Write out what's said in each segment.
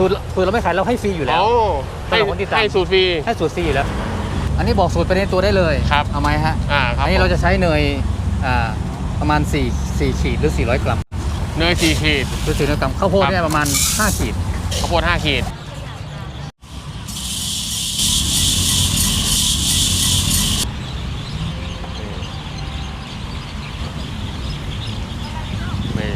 สูตรสูตรเราไม่ขายเราให้ฟรีอยู่แล้ว โอ้สำให้หรับคนที่ตาม ให้สูตรฟรี ให้สูตรฟรีอยู่แล้ว อันนี้บอกสูตรไปในตัวได้เลยครับ เอาไหมฮะอ่าครับอันนี้เราจะใช้เนยอ่าประมาณ4 4ขีดหรือ 400 กรัมเนยสี่ขีด หรือ400กรัมข้าวโพดครับ เนี่ยประมาณ 5 ขีดข้าวโพดห้าขีดนี่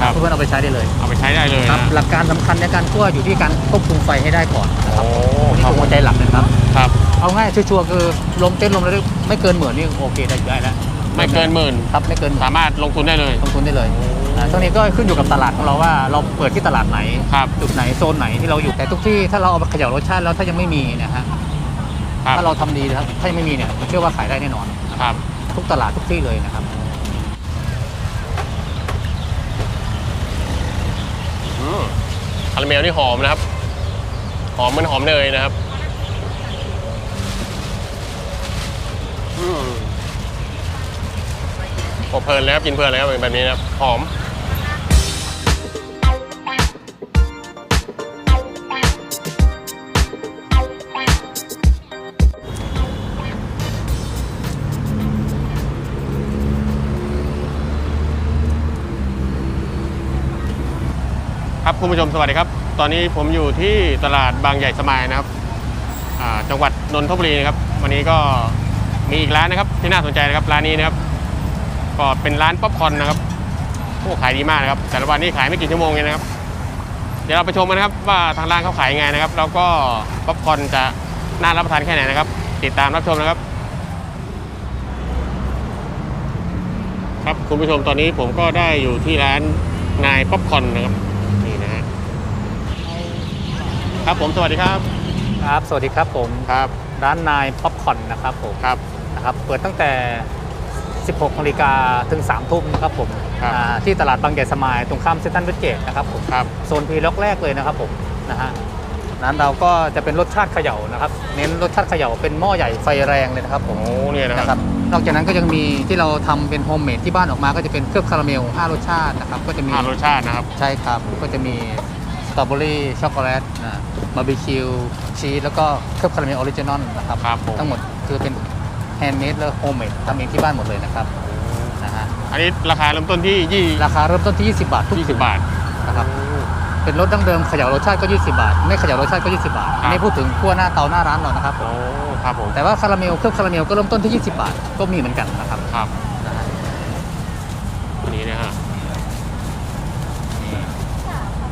ครับ เพื่อนๆเอาไปใช้ได้เลยเอาไปใช้ได้เลยครับนะหลักการสำคัญในการคั่วอยู่ที่การควบคุมไฟให้ได้ก่อนนะครับโอ้นี่ครับคือหัวใจหลักเลยครับครับ เอาง่ายชัวร์ๆคือลมเต้นลมแล้วไม่เกินหมื่นนี่โอเคได้อยู่ได้แล้วไม่เกินหมื่นครับไม่เกินหมื่นสามารถลงทุนได้เลยลงทุนได้เลยอ่าช่วงนี้ก็ขึ้นอยู่กับตลาดของเราว่าเราเปิดที่ตลาดไหนครับจุดไหนโซนไหนที่เราอยู่แต่ทุกที่ถ้าเราเอามาเขย่ารสชาติแล้วถ้ายังไม่มีเนะฮะครับถ้าเราทำดีนะครับถ้ายังไม่มีเนี่ยผมเชื่อว่าขายได้แน่นอนครับ ทุกตลาดทุกที่เลยนะครับ อืม คาราเมลนี่หอมนะครับ หอมเหมันหอมเนยนะครับอืมอเพลินแล้วครับกินเพลินเลยครับแบบนี้นะครับ หอม ครับคุณผู้ชมสวัสดีครับ ตอนนี้ผมอยู่ที่ตลาดบางใหญ่สมายนะครับจังหวัดนนทบุรีนะครับ วันนี้ก็มีอีกร้านนะครับ ที่น่าสนใจนะครับร้านนี้นะครับก็เป็นร้านป๊อปคอนนะครับโอ้ขายดีมากนะครับ แต่ละวันนี้ขายไม่กี่ชั่วโมงเองนะครับ เดี๋ยวเราไปชมกันนะครับว่าทางร้านเขาขายยังไงนะครับ แล้วก็ป๊อปคอนจะน่ารับประทานแค่ไหนนะครับ ติดตามรับชมนะครับ ครับคุณผู้ชมตอนนี้ผมก็ได้อยู่ที่ร้านนายป๊อปคอนนะครับ ครับผมสวัสดีครับครับ สวัสดีครับผมครับร้านนายป๊อปคอร์นนะครับผมครับนะครับเปิดตั้งแต่ 16นาฬิกาถึง 3 ทุ่มนะครับผมครับอ่าที่ตลาดบางใหญ่สมายตรงข้ามเซ็นทรัลเวสเกตนะครับผมครับ โซนพีล็อกแรกเลยนะครับผมนะฮะร้านเราก็จะเป็นรสชาติเขย่านะครับ เน้นรสชาติเขย่าเป็นหม้อใหญ่ไฟแรงเลยนะครับผม โอ้เนี่ยนะคนะครัรับบ นอกจากนั้นก็ยังมีที่เราทำเป็นโฮมเมดที่บ้านออกมาก็จะเป็นเคลือบคาราเมล 5 รสชาตินะครับ ก็จะมี ห้ารสชาตินะครับ ใช่ครับ ก็จะมีส ตรอเบอรี่ช็อกโกแลตนะบาร์บีคิวชีสแล้วก็เคลือบคาราเมลออริจินอลนะครับครับผม ทั้งหมดคือเป็นแฮนด์เมดและโฮมเมดทำเองที่บ้านหมดเลยนะครับนะฮะอันนี้ราคาเริ่มต้นที่ยี่ราคาเริ่มต้นที่ 20 บาททุกยี่ถุสิงบบาท นะครับเป็นรสดั้งเดิมเขย่ารสชาติก็ 20 บาท ไม่เขย่ารสชาติก็ 20 บาทครับ อันนี้พูดถึงขั้วหน้าเตาหน้าร้านเรานะครับผโอ้มครับผมแต่ว่าคาราเมลเคลือบคาราเมลก็เริ่มต้นที่ 20 บาทก็มีเหมือนกันนะครับ ครับ นะฮะ อันนี้นะฮะ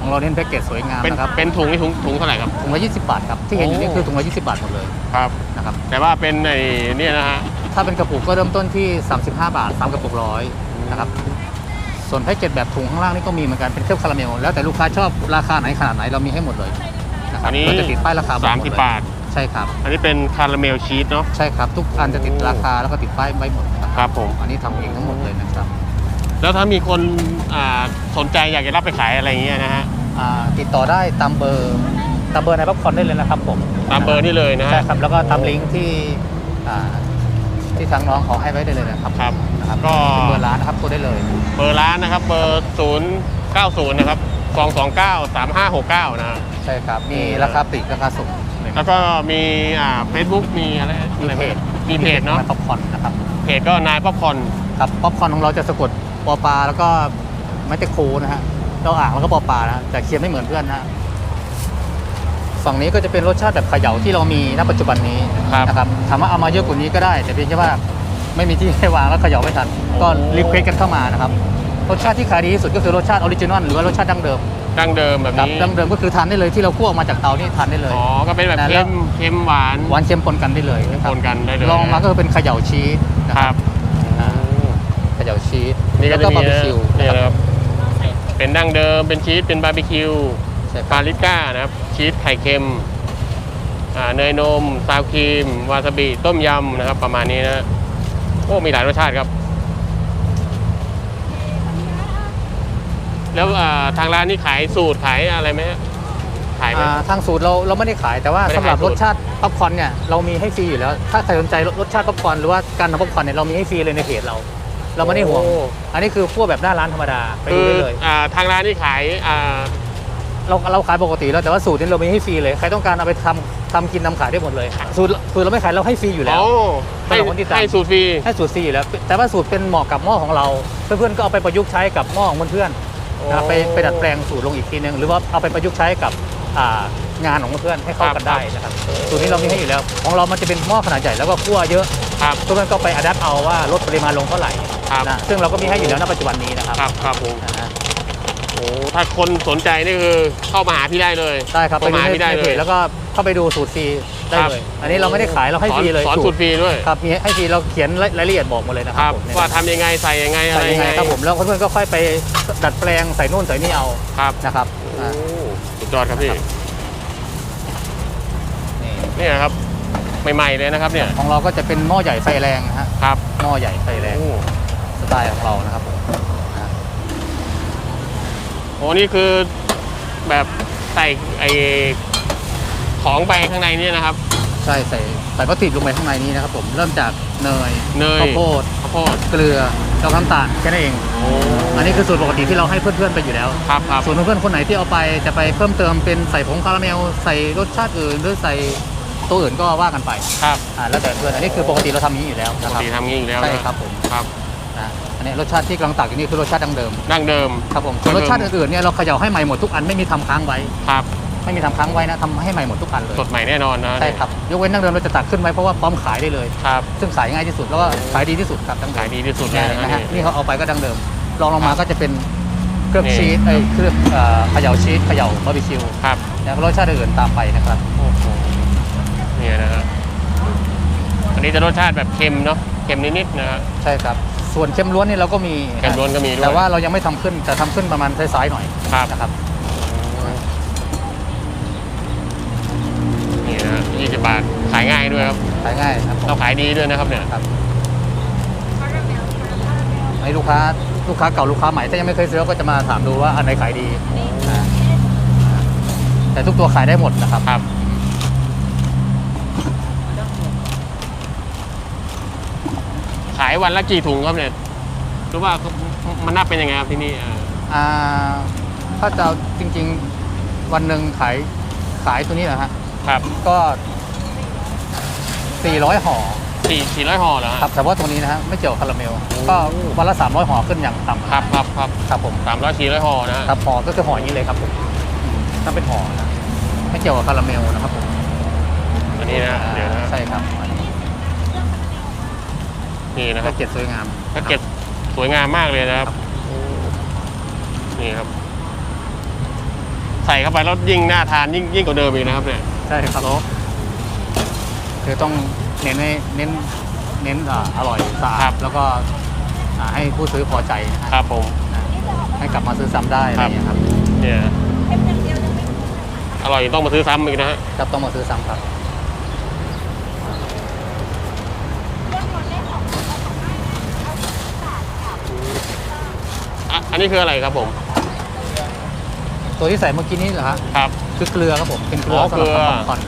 ของเราเน้นแพ็กเกจสวยงามเป็นนะครับเป็นถุงนี่ถุงถุงเท่าไหร่ครับ ถุงละ20 บาทครับที่เห็นอยู่นี่โอ้คือถุงละ20 บาทหมดเลยครับ นะครับแต่ว่าเป็นไอ้เนี่ยนะฮะ ถ้าเป็นกระปุกก็เริ่มต้นที่ 35 บาท3กระปุกร้อยนะครับส่วนแพ็กเกจแบบถุงข้างล่างนี่ก็มีเหมือนกันเป็นเคลือบคาราเมลแล้วแต่ลูกค้าชอบราคาไหนขนาดไหนเรามีให้หมดเลยนะครับอันนี้ เราจะติดป้ายราคาบอกสามหมดสิบเลยบาท ใช่ครับ อันนี้เป็นคาราเมลชีสเนาะใช่ครับ ทุกอันจะติดราคาแล้วก็ติดป้ายไว้หมดนะครับครับผม อันนี้ทำเองทั้งหมดเลยนะครับ แล้วถ้ามีคนอ่าสนใจอยากจะรับไปขายอะไรอย่างเงี้ยนะฮะอ่าติดต่อได้ตามเบอร์ตามเบอร์ในป๊อปคอร์นได้เลยนะครับผมตามเบอร์นี่เลยนะใช่ฮะครับแล้วก็ตามลิงก์ที่อ่าที่ทางน้องเขาให้ไว้ได้เลยนะครับครับนะครับก็ เป็นเบอร์ร้านนะครับโทรได้เลยเบอร์ร้านนะครับ เบอร์ศูนย์เก้าศูนย์นะครับสองสองเก้าสามห้าหกเก้านะฮะ ใช่ครับมีราคาปลีกราคาส่งแล้วก็มีอ่าเฟซบุ๊กมีอะไรมีอะไรเพจมีเพจเนาะป๊อปคอร์นนะครับเพจก็นายป๊อปคอร์นครับป๊อปคอร์นของเราจะสะกด ปอปลาแล้วก็ไม่ตะโคนะฮะเราอ่างแล้วก็ปอปลานะแต่เคียนไม่เหมือนเพื่อนนะฮะฝั่งนี้ก็จะเป็นรสชาติแบบเขย่าที่เรามีณปัจจุบันนี้นะครับถามว่าเอามาเยอะกว่านี้ก็ได้ แต่เพียงแค่ว่าไม่มีที่ให้วางแล้วเขย่าไม่ทันก็รีเควสกันเข้ามานะครับรสชาติที่ขายดีที่สุดก็คือรสชาติออริจินอลหรือว่ารสชาติดั้งเดิมดั้งเดิมแบบครับนี้ดั้งเดิมก็คือทานได้เลยที่เราคั่วออกมาจากเตานี่ทานได้เลยอ๋อก็เป็นแบบนะแล้เค็วมเค็มหวานหวานเค็มปนกันได้เลยนะครับปนกันได้เลยลองมาก็คือเป็นเขย่าชีสนะคครัรับบอ่าเขย่า ชีสนี่ก็แล้วจะก็มีบาร์บีคิวนี่นะนะคครับรับเป็นดั้งเดิม เป็นชีส เป็นบาร์บีคิว ใช่คปารับลิก้านะครับ ชีสไข่เค็มอ่าเนยนม ซาวครีม วาซาบิ ต้มยำนะครับ ประมาณนี้นะ โอ้ มีหลายรสชาติครับ แล้วอ่าทางร้านนี่ขายสูตรขายอะไรไหมฮะขายไหม อ่าทางสูตรเราเราไม่ได้ขายแต่ว่าไม่ได้สำหรับขายสูรตร สชาติป๊อปคอร์นเนี่ยเรามีให้ฟรีอยู่แล้ว ถ้าใครสนใจรสชาติป๊อปคอร์นหรือว่าการทำป๊อปคอร์นเนี่ยเรามีให้ฟรีเลยในเพจเรา เราไม่ได้ห่วง โอ้ อันนี้คือพวกแบบหน้าร้านธรรมดาไปคืดูอได้เลย อ่าทางร้านนี่ขายอ่าเราเราขายปกติแล้วแต่ว่าสูตรนี้เรามีให้ฟรีเลย ใครต้องการเอาไปทำทำกินทำขายได้หมดเลย สูตรสูตรเราไม่ขายเราให้ฟรีอยู่แล้ว โอ้ให้สำหรับคนที่ตาม ให้สูตรฟรี ให้สูตรฟรีอยู่แล้ว แต่ว่าสูตรเป็นเหมาะกับหม้อของเรา เพื่อนๆก็เอาไปประยุกต์ใช้กับหม้อของเพื่อนๆนะครับไปไปดัดแปลงสูตรลงอีกทีนึงหรือว่าเอาไปประยุกต์ใช้กับอ่า งานของเพื่อนๆให้เข้ากันได้นะครับสูตรนี้เรามีให้อยู่แล้ว ของเรามันจะเป็นหม้อขนาดใหญ่แล้วก็คั่วเยอะครับเพื่อนๆก็ไปอัดแอปเอาว่าลดปริมาณลงเท่าไหร่ครับนะซึ่งเราก็มีให้อยู่แล้วณปัจจุบันนี้นะครับครับครับผมนะฮะโอ้ถ้าคนสนใจนี่คือเข้ามาหาพี่ได้เลยได้ครับเข้าไปดูมาในพี่ได้ในเลเพยจแล้วก็เข้าไปดูสูตรฟรีได้ครับเลย อันนี้เราไม่ได้ขายเราให้สอฟนรีเลยสอนสูตรฟรีด้วยครับมีให้ฟรีเราเขียนรายละเอียดบอกหมาเลยนะคครัรับบผมว่าทำยังไงใส่ยังไงอะใส่ไรยังไงครับผมแล้วเพื่อนๆก็ค่อยไปดัดแปลงใส่นู่นใส่นี่เอาครับนะครับโอ้อ่า สุดยอดครับพี่ครับนี่นี่นะครับใหม่ๆเลยนะครับเนี่ยของเราก็จะเป็นหม้อใหญ่ไฟแรงนะฮะครับหม้อใหญ่ไฟแรงโอ้สไตล์ของเรานะครับผมอ่าโหนี่คือแบบใส่ไอของไปข้างในเนี่ยนะครับ ใช่ใส่ใส่วัตถุดิบลงไปข้างในนี้นะครับผมเริ่มจากเนยเนยข้าวโพดข้าวโพดเกลือ แล้วน้ำตาลแค่นั้นเอง โอ้อันนี้คือสูตรปกติที่เราให้เพื่อนๆไปอยู่แล้ว ครับครับส่วนเพื่อนๆคนไหนที่เอาไปจะไปเพิ่มเติมเป็นใส่ผงคาราเมล ใส่รสชาติอื่นหรือใส่ตัวอื่นก็ว่ากันไปครับอ่าแล้วแต่เพื่อนอันนี้คือปกติเราทำอย่างนี้อยู่แล้วปนะกครับ ติทำงี้อยู่แล้วใช่นะครับผม ครับนะอันนี้รสชาติที่กำลังตักอยู่นี่คือรสชาติดั้งเดิมดั้งเดิม ครับผมส่วนรสชาติอื่นๆเนี่ยเราเขย่าให้ใหม่หมดทุกอันไม่มีทำค้างไว้ ครับ ไม่มีทำค้างไว้นะทำให้ใหม่หมดทุกอันเลย สดใหม่แน่นอนนะ ใช่ครับ ยกเว้นดั้งเดิมเราจะตักขึ้นไว้เพราะว่าพร้อมขายได้เลย ครับ ซึ่งขายง่ายที่สุดแล้วก็ขายดีที่สุดครับดั้งเดิขายมดีที่สุดเลยเนี่ยนะนะฮะฮะนี่เขาเอาไปก็ดั้งเดิมลองลงมาก็จะเป็นเครื่องนี่ชีสเอ้ยเครื่องเอ่อเขย่าชีสเขย่าบาร์บีคิวครับแล้วก็รสชาติอื่นๆตามไปนะครับ โอ้โหเนี่ยนะฮะอันนี้จะรสชาติแบบเค็มเนาะเค็มนิดๆนะฮะ ใช่ครับ ส่วนเค็มล้วนนี่เราก็มีเค็มล้วนก็มีด้วย แต่ว่าเรายังไม่ทำขึ้นแต่ทำขึ้นประมาณซ้ายๆหน่อยครับ นะครับ 170 บาท ขายง่ายด้วยครับ ขายง่ายครับผมเราขายดีด้วยนะครับเนี่ย ครับให้ลูกค้าลูกค้าเก่าลูกค้าใหม่ถ้ายังไม่เคยซื้อก็จะมาถามดูว่าอันไหนขายดีแต่ทุกตัวขายได้หมดนะครับ ครับ ขายวันละกี่ถุงครับเนี่ยรู้ว่ามันนับเป็นยังไงครับที่นี่อ่าถ้าจะเอาจริง ๆ วันหนึ่งขายขายตัวนี้เหรอฮะ ครับ ก็ 400ห่อสี่สี่ร้อยห่อเหรอฮะครับเฉพาะตรงนี้นะฮะไม่เกี่ยวกับคาราเมลโอ้ก็วันละ300ห่อขึ้นอย่างต่ำครับครับครับครับผมสามร้อยสี่ร้อยห่อนะฮะครับห่อก็คือห่ออย่างนี้เลยครับผมอืมถ้าเป็นห่อนะไม่เกี่ยวกับคาราเมลนะครับผมอันนี้นะเดี๋ยวนะใช่ครับอันนี้นี่นะคแพ็รักบเกจสวยงามแพ็กเกจสวยงามมากเลยนะครับโอ้นี่ครับ ใส่เข้าไปแล้วยิ่งน่าทานยิ่งยิ่งกว่าเดิมอีกนะครับเนี่ย ใช่ครับ คือต้องเน้นให้เน้นเน้นอ่าอร่อยสะอาครัดบ แล้วก็อ่าให้ผู้ซื้อพอใจนะฮะครับผมนะให้กลับมาซื้อซ้ำได้อะไรอย่างเงี้ยครับเนี่ยอร่อยต้องมาซื้อซ้ำอีกนะฮะ ครับต้องมาซื้อซ้ำครับ อะ อันนี้คืออะไรครับผม ตัวที่ใส่เมื่อกี้นี้เหรอฮะครับ คือเกลือครับผมเป็นเกลืออ๋อสำหรับเกลือ ทำป๊อปคอร์น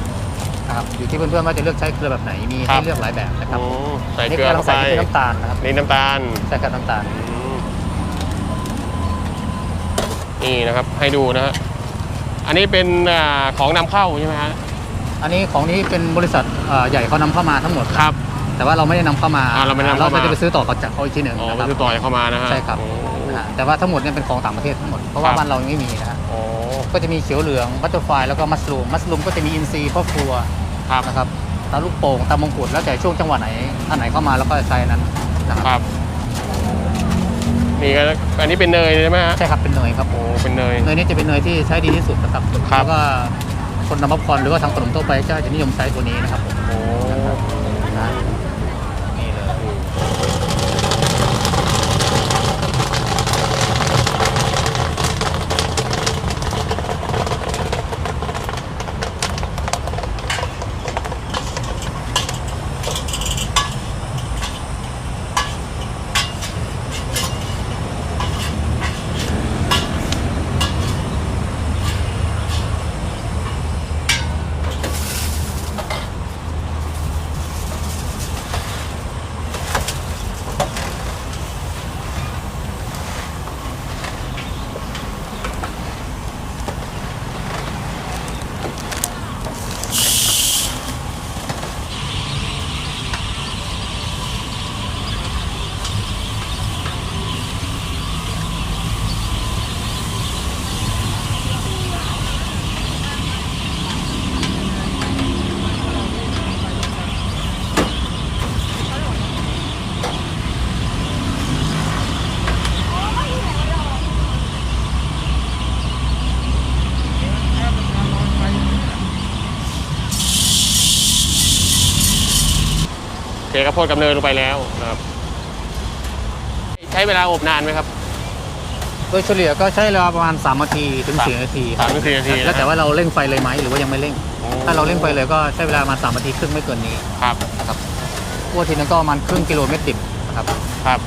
นะครับอยู่ที่เพื่อนๆว่าจะเลือกใช้เกลือแบบไหนมีครัให้บเลือกหลายแบบนะครับโอ้ใส่นี่เกลือเราเข้าใส่ไปที่เป็นน้ำตาลนะครับนี่น้ำตาลใช่ครับน้ำตาลอืมนี่นะครับให้ดูนะฮะอันนี้เป็นอ่าของนำเข้าใช่ไหมฮะอันนี้ของนี้เป็นบริษัทเอ่อใหญ่เขานำเข้ามาทั้งหมดครับ แต่ว่าเราไม่ได้นำเข้ามาอ่าเราไม่ได้นำเข้ามาจะไปซื้อต่อจากเขาอีกทีหนึ่งอ๋อนะไปครับซื้อต่อยเข้ามานะฮะใช่ครับโอ้นะฮะแต่ว่าทั้งหมดเนี่ยเป็นของต่างประเทศทั้งหมดเพราะว่าครับบ้านเรายังไม่มีนะฮะโอ้ก็จะมีเขียวเหลืองบัตเตอร์ฟลายแล้วก็มัสลูมมัสลูมก็จะมีอินทรีย์ครอบครัว ครับ นะครับตาลูกโป่งตามงกุฎแล้วแต่ช่วงจังหวะไหนอันไหนเข้ามาแล้วก็ใช้อันนั้นนะคครับรับ นี่ก็อันนี้เป็นเนยใช่ไหมฮะใช่ครับเป็นเนยครับโอ้เป็นเนย เนยนี่จะเป็นเนยที่ใช้ดีที่สุดนะครับครับ แล้วก็คนทำป๊อปคอร์นหรือว่าทำขนมทั่วไปก็จะนิยมใช้ตัวนี้นะครับผมโอ้นะ ทข้าวโพดกับเนยลงไปแล้วนะครับ ใช้เวลาอบนานไหมครับ โดยเฉลี่ยก็ใช้เวลาประมาณ3นาทีถึงสาม4นาทีสามถึงสี่นาทีแล้วแต่ว่าเราเร่งไฟเลยไหมหรือว่ายังไม่เร่งโอ้ถ้าเราเร่งไฟเลยก็ใช้เวลาประมาณ3นาทีครึ่งไม่เกินนี้ครับนะครับคั่วทีนึงก็ประมาณครึ่งกิโลเมตรดิบนะครับครับ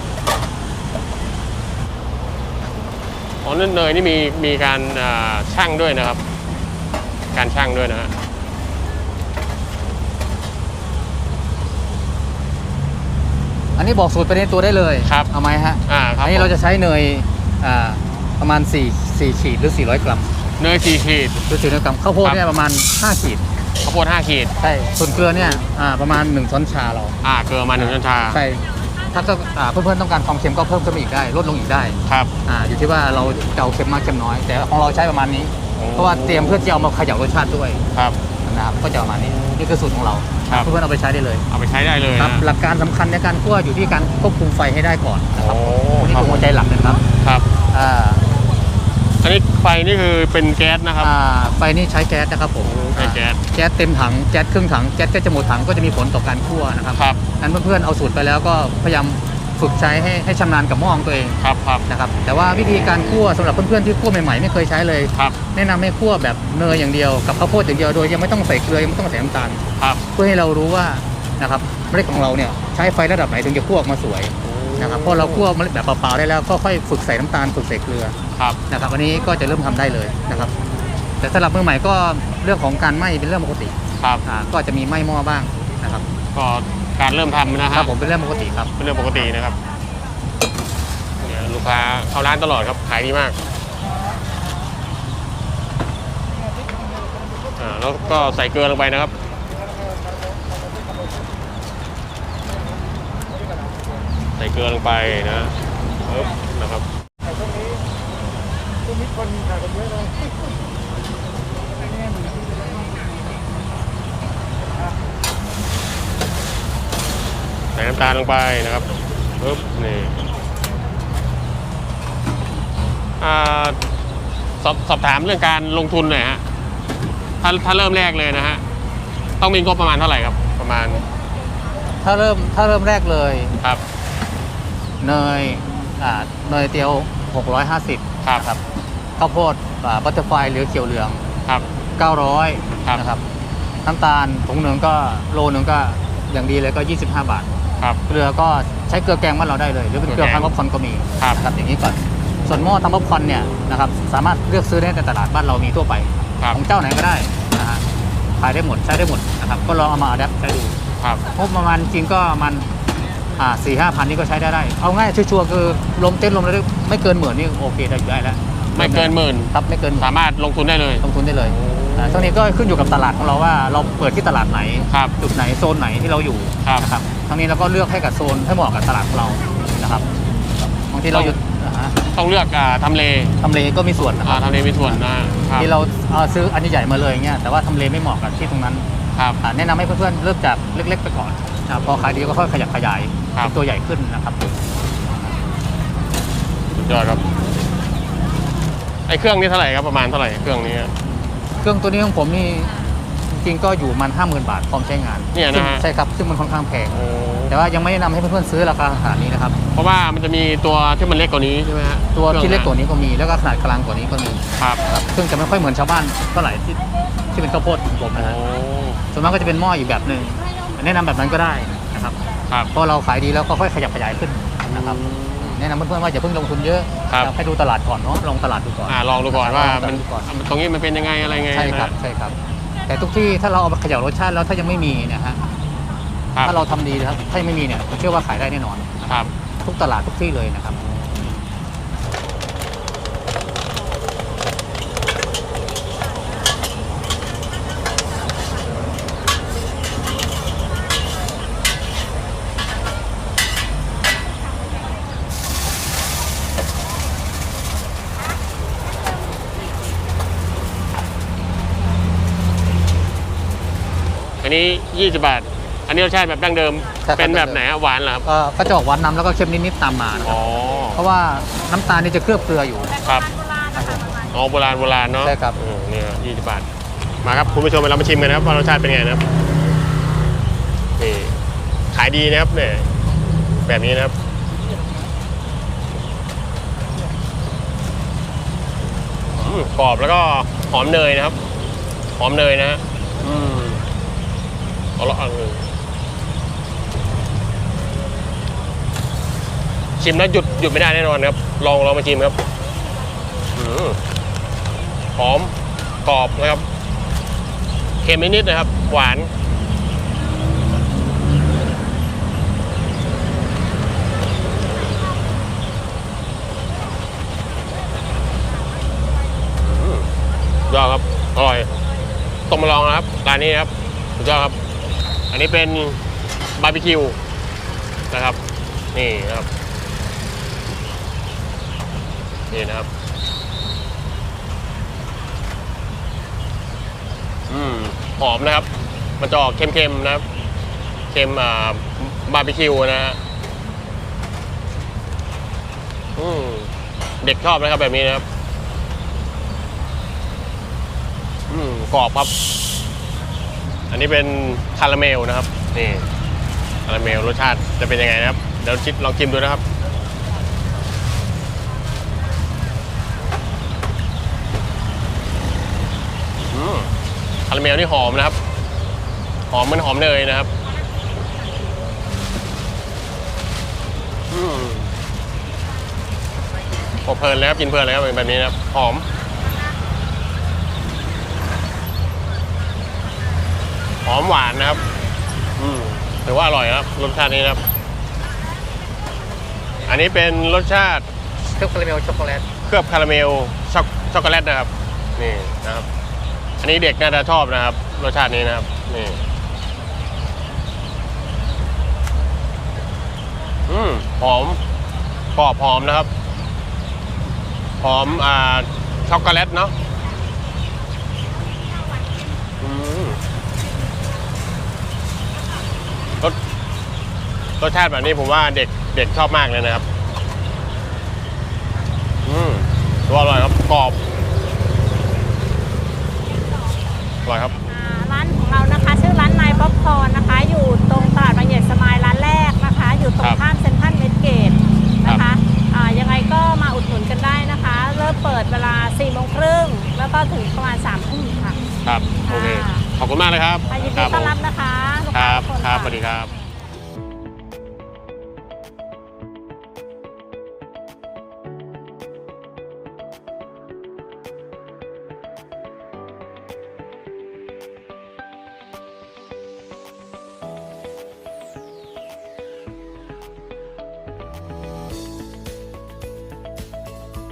อ๋อนั่นเนยนี่มีมีการอ่าชั่งด้วยนะครับ การชั่งด้วยนะฮะ อันนี้บอกสูตรไปในตัวได้เลยครับ เอาไหมฮะอ่าครับอันนี้ผมเราจะใช้เนยอ่าประมาณ4 4ขีดหรือ 400 กรัมเนยสี่ขีดหรือ400กรัมข้าวโพดครับเนี่ยประมาณ 5 ขีดข้าวโพดห้าขีดใช่ส่วนเกลือเนี่ยอ่าประมาณ 1 ช้อนชาเราอ่าเกลือมาหนึ่งช้อนชาใช่ถ้าก็อ่าเพื่อนๆต้องการความเค็มก็เพิ่มขึ้นมาอีกได้ ลดลงอีกได้ครับอ่าอยู่ที่ว่าเราจะเอาเค็มมากเค็มน้อย แต่ของเราใช้ประมาณนี้โอ้เพราะว่าเตรียมเพื่อที่เอามาเขย่ารสชาติด้วยครับนะครับก็จะประมาณนี้นี่คือสูตรของเรา ครับ เพื่อนๆเอาไปใช้ได้เลยเอาไปใช้ได้เลยครับนะหลักการสำคัญในการคั่วอยู่ที่การควบคุมไฟให้ได้ก่อนนะครับโอ้นี่ครับคือหัวใจหลักนะครับครับอ่าอันนี้ไฟนี่คือเป็นแก๊สนะครับ อ่าไฟนี่ใช้แก๊สนะครับผมใช้แก๊ส แก๊สเต็มถังแก๊สครึ่งถังแก๊สใกล้จะหมดถังก็จะมีผลต่อการคั่วนะครับครับนั้นเพื่อนๆเอาสูตรไปแล้วก็พยายามฝึกใช้ให้ให้ชำนาญกับหม้อของตัวเองครับครับนะครับแต่ว่าวิธีการคั่วสำหรับเพื่อนๆที่คั่วใหม่ๆไม่เคยใช้เลย ครับแนะนำให้คั่วแบบเนยอย่างเดียวกับข้าวโพดอย่างเดียวโดยยังไม่ต้องใส่เกลือยังไม่ต้องใส่น้ำตาล ครับเพื่อให้เรารู้ว่านะครับเมล็ดของเราเนี่ยใช้ไฟระดับไหนถึงจะคั่วออกมาสวยนะครับพอเราคั่วเมล็ดแบบเปล่าๆได้แล้วก็ค่อยฝึกใส่น้ำตาลฝึกใส่เกลือครับนะครับอันนี้ก็จะเริ่มทำได้เลยนะครับ แต่สำหรับมือใหม่ก็เรื่องของการไหม้เป็นเรื่องปกติครับอ่าก็จะมีไหม้หม้อบ้างนะครับ ก็การเริ่มทำนะคฮะรับผมเป็นเรื่องปกติครับเป็นเรื่องปกตินะครับเนี่ยลูกค้าเข้าร้านตลอดครับขายดีมากอ่าแล้วก็ใส่เกลือลงไปนะครับ ใส่เกลือลงไปนะปึ๊บนะครับใส่น้ำตาลลงไปนะครับปึ๊บนี่อ่าสอบสอบถามเรื่องการลงทุนหน่อยฮะถ้าถ้าเริ่มแรกเลยนะฮะต้องมีงบประมาณเท่าไหร่ครับ ประมาณ ถ้าเริ่มถ้าเริ่มแรกเลยครับ เนยอ่าเนยเตียว 650ครับครับข้าวโพดบัตเตอร์ไฟหรือเขียวเหลือง ครับ900ครับนะครับน้ำตาลถุงหนึ่งก็โลหนึ่งก็อย่างดีเลยก็ 25 บาท ครับ เกลือก็ใช้เกลือแกงบ้านเราได้เลย หรือเป็นเกลือเกลือแกงทำป๊อปคอร์นก็มีครับ นะครับอย่างนี้ก่อนส่วนหม้อทำป๊อปคอร์นเนี่ยนะครับสามารถเลือกซื้อได้ในตลาดบ้านเรามีทั่วไป ครับ ของเจ้าไหนก็ได้นะฮะขายได้หมดใช้ได้หมดนะครับก็ลองเอามาอัดแอปใช้ดูครับ งบประมาณจริงก็มัน อ่าสี่ห้าพันนี่ก็ใช้ได้ได้ เอาง่ายชัวร์ๆคือลมเต้นลมแล้วไม่เกินหมื่นนี่โอเคได้อยู่ได้แล้วไม่เกินหมื่นครับไม่เกินหมื่น สามารถลงทุนได้เลย ลงทุนได้เลยอ่าช่วงนี้ก็ขึ้นอยู่กับตลาดของเราว่าเราเปิดที่ตลาดไหน ครับจุดไหนโซนไหนที่เราอยู่ครับ นะครับ ทั้งนี้เราก็เลือกให้กับโซนให้เหมาะกับตลาดของเรา นะครับ บางทีเราอยู่อ่าฮะต้องเลือกอ่าทำเลทำเลก็มีส่วนนะคอ่ารับ ทำเลมีส่วนนะครับที่เราเอาซื้ออันใหญ่ๆมาเลยเงี้ย แต่ว่าทำเลไม่เหมาะกับที่ตรงนั้นครับ อ่าแนะนำให้เพื่อนๆเริ่มจากเล็กๆไปก่อน นะครับพอขายดีก็ค่อยขยับขยายครับ เป็นตัวใหญ่ขึ้นนะครับสุดยอดครับ ไอ้เครื่องนี้เท่าไหร่ครับประมาณเท่าไหร่เครื่องนี้เครื่องตัวนี้ของผมนี่จริงๆก็อยู่มันห้าหมื่นบาทพร้อมใช้งานเนี่ยนะฮะซึ่งใช่ครับซึ่งมันค่อนข้างแพงโอ้แต่ว่ายังไม่แนะนำให้เพื่อนๆซื้อราคาขนาดนี้นะครับ เพราะว่ามันจะมีตัวที่มันเล็กกว่านี้ใช่ไหมฮะตัวที่เล็กกว่านี้นี้ก็มีแล้วก็ขนาดกลางกว่านี้ก็มีครับครับซึ่งจะไม่ค่อยเหมือนชาวบ้านเท่าไหร่ที่ที่เป็นข้าวโพดของผมนะโอ้ฮะส่วนมากก็จะเป็นหม้ออีกแบบหนึ่ง แนะนำแบบนั้นก็ได้นะครับครับ เพราะเราขายดีแล้วก็ค่อยขยับขยายขึ้นนะครับ แนะนำเพื่อนๆว่าอย่าเพิ่งลงทุนเยอะครับ ให้ดูตลาดก่อนเนาะลองตลาดดูก่อนอ่าลองดูก่อนว่าลองมันดูก่อนตรงนี้มันเป็นยังไงอะไรไงใช่ครับนะใช่ครับ แต่ทุกที่ถ้าเราเอามาเขย่ารสชาติแล้วถ้ายังไม่มีเนะฮะครับถ้าเราทำดีนะครับถ้ายังไม่มีเนี่ยผมเชื่อว่าขายได้แน่นอน ครับ ทุกตลาดทุกที่เลยนะครับ อันนี้ 20 บาท อันนี้รสชาติแบบดั้งเดิม ใช่ครับ เป็นแบบไหนฮะหวานเหรอครับก็ก็จะออกหวานนำแล้วก็เค็มนิดๆตามมานะคอ๋รับอเพราะว่าน้ำตาลนี่จะเคลือบเกลืออยู่ ครับ ครับผม อ๋อโบราณโบราณเนาะใช่ครับโอ้นี่ยี่สิบบาท มาครับคุณผู้ชมเรามาชิมกันนะครับว่ารสชาติเป็นไงนะครับนี่ขายดีนะครับเนี่ยแบบนี้นะครับอืมกรอบแล้วก็หอมเนยนะครับ หอมเนยนะฮะอืมเอา ละเอาเลยชิมแล้วหยุดหยุดไม่ได้แน่นอนครับ ลองลองมาชิมครับอหอมกรอบนะครับ เค็มนิดๆนะครับ หวานยอดครับ อร่อยต้องมาลองนะครับร้านนี้นะครับสุดยอดครับ อันนี้เป็นบาร์บีคิวนะครับ นี่นะครับ นี่นะครับ อืม หอมนะครับ มันจะออกเค็มๆนะครับ เค็มอ่าบาร์บีคิวนะฮะอืม เด็กชอบนะครับแบบนี้นะครับ อืม กรอบครับ อันนี้เป็นคาราเมลนะครับนี่คาราเมลรสชาติจะเป็นยังไงนะครับเดี๋ยวชิดลองชิมดูนะครับอืมคาราเมลนี่หอมนะครับ หอมเหมันหอมเนยนะครับอืมโอ้เพลินเลยครับกินเพลินเลยครับแบบนี้นะครับหอม หอมหวานนะครับ อืมถือว่าอร่อยครับรสชาตินี้นะครับ อันนี้เป็นรสชาติเครื่องคาราเมลช็อกโกแลตเคลือบคาราเมลช็อกช็อกโกแลตนะครับนี่นะครับ อันนี้เด็กน่าจะชอบนะครับ รสชาตินี้นะครับนี่อืมหอมกรอบหอมนะครับหอมอ่าช็อกโกแลตเนาะอืมรส รสชาติแบบนี้ผมว่าเด็กเด็กชอบมากเลยนะครับ อืมตัวอร่อยครับกรอบอร่อยครับอ่าร้านของเรานะคะ ชื่อร้านนายป๊อปคอร์นนะคะ อยู่ตรงตลาดบางใหญ่สมายร้านแรกนะคะ อยู่ตรครังบข้ามเซ็นทรัลเวสเกตนะคะอ่ายังไงก็มาอุดหนุนกันได้นะคะ เริ่มเปิดเวลา4โมงครึ่งแล้วก็ถึงประมาณ3ทุ่มค่ะ ครับโอเคค่ะขอบคุณมากเลยครับอ่ายินคดีรัต้อนผมรับนะคะลูกคค้ารับทุกคนครับะสวัสดีครับ